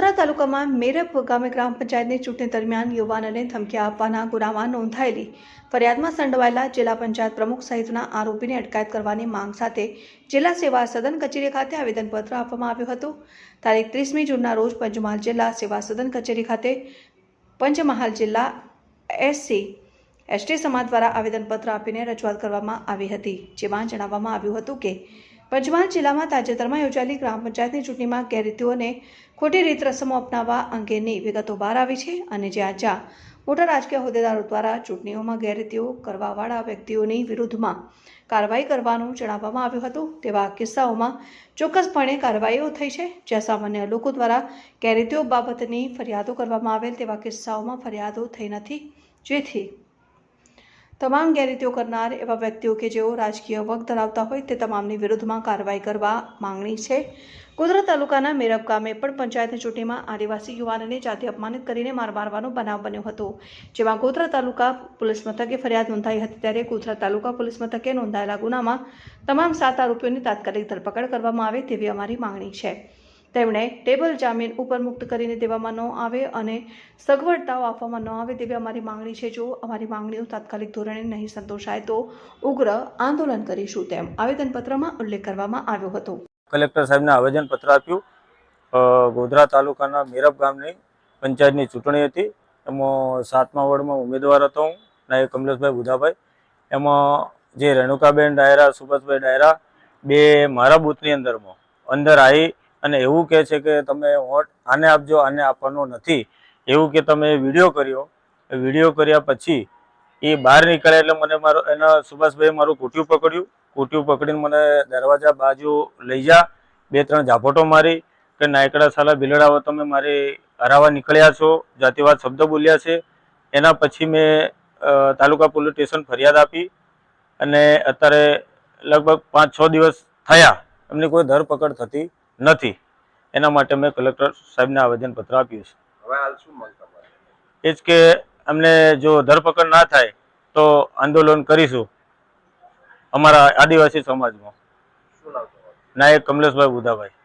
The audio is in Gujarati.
તાલુકામાં મેરપ ગામે ગ્રામ પંચાયતની ચૂંટણી દરમિયાન યુવાનને ધમકી આપવાના ગુનામાં નોંધાયેલી ફરિયાદમાં સંડવાયેલા જિલ્લા પંચાયત પ્રમુખ સહિતના આરોપીને અટકાયત કરવાની માંગ સાથે જિલ્લા સેવા સદન કચેરી ખાતે આવેદનપત્ર આપવામાં આવ્યું હતું. તારીખ ત્રીસમી જૂનના રોજ પંચમહાલ જિલ્લા સેવા સદન કચેરી ખાતે પંચમહાલ જિલ્લા એસસી એસટી સમાજ દ્વારા આવેદનપત્ર આપીને રજૂઆત કરવામાં આવી હતી, જેમાં જણાવવામાં આવ્યું હતું કે પંચમહાલ જિલ્લામાં તાજેતરમાં યોજાયેલી ગ્રામ પંચાયતની ચૂંટણીમાં ગેરરીતિઓને ખોટી રીત રસમો અપનાવવા અંગેની વિગતો બહાર આવી છે અને જ્યાં જ્યાં મોટા રાજકીય હોદ્દેદારો દ્વારા ચૂંટણીઓમાં ગેરરીતિઓ કરવાવાળા વ્યક્તિઓની વિરુદ્ધમાં કાર્યવાહી કરવાનું જણાવવામાં આવ્યું હતું. તેવા કિસ્સાઓમાં ચોક્કસપણે કાર્યવાહીઓ થઈ છે. જ્યાં સામાન્ય લોકો દ્વારા ગેરરીતિઓ બાબતની ફરિયાદો કરવામાં આવેલ તેવા કિસ્સાઓમાં ફરિયાદો થઈ નથી. જેથી તમામ ગેરરીતિઓ કરનાર એવા વ્યક્તિઓ કે જેઓ રાજકીય વગ ધરાવતા હોય તે તમામની વિરુદ્ધમાં કાર્યવાહી કરવા માંગણી છે. ગોધરા તાલુકાના મેરબ ગામે પણ પંચાયતની ચૂંટણીમાં આદિવાસી યુવાનને જાતિ અપમાનિત કરીને માર મારવાનો બનાવ બન્યો હતો. જેમાં ગોધરા તાલુકા પોલીસ મથકે ફરિયાદ નોંધાઈ હતી ત્યારે ગોધરા તાલુકા પોલીસ મથકે નોંધાયેલા ગુનામાં તમામ સાત આરોપીઓની તાત્કાલિક ધરપકડ કરવામાં આવે તેવી અમારી માંગણી છે. તેમણે ટેબલ જામીન ઉપર મુક્ત કરીને દેવામાં ન આવે અને સગવડતાઓ આપવામાં ન આવે તેવી અમારી માંગણી છે. જો અમારી માંગણીઓ તાત્કાલિક ધોરણે નહીં સંતોષાય, તો ઉગ્ર આંદોલન કરીશું તેમ આવેદનપત્રમાં ઉલ્લેખ કરવામાં આવ્યો હતો. કલેક્ટર સાહેબને આવેદનપત્ર આપ્યું. ગોધરા તાલુકાના મેરબ ગામની પંચાયતની ચૂંટણી હતી. એમાં સાતમા વોર્ડમાં ઉમેદવાર હતો હું નાયક કમલેશભાઈ બુધાભાઈ. એમાં જે રેણુકાબેન ડાયરા, સુભાષભાઈ ડાયરા બે મારા બૂથની અંદરમાં અંદર આવી અને એવું કહે છે કે તમે વોટ આને આપજો, આને આપવાનો નથી. એવું કે તમે વીડિયો કર્યો વીડિયો કર્યા પછી એ બહાર નીકળ્યા એટલે મને મારો, એના સુભાષભાઈએ મારું કુટિયું પકડ્યું. કુટિયું પકડીને મને દરવાજા બાજુ લઈ જા, બે ત્રણ ઝાપટો મારી કે નાયકડા સાલા બિલડાવો તમે મારી હરાવા નીકળ્યા છો, જાતિવાદ શબ્દ બોલ્યા છે. એના પછી મેં તાલુકા પોલીસ સ્ટેશન ફરિયાદ આપી અને અત્યારે લગભગ પાંચ છ દિવસ થયા. એમની કોઈ ધરપકડ થતી નથી. એના માટે મેં કલેક્ટર સાહેબને આવેદનપત્ર આપ્યું છે. હવે હાલ શું એ જ કે અમને જો ધરપકડ ના થાય તો આંદોલન કરીશું અમારા આદિવાસી સમાજમાં. નાયક કમલેશભાઈ બુધાભાઈ.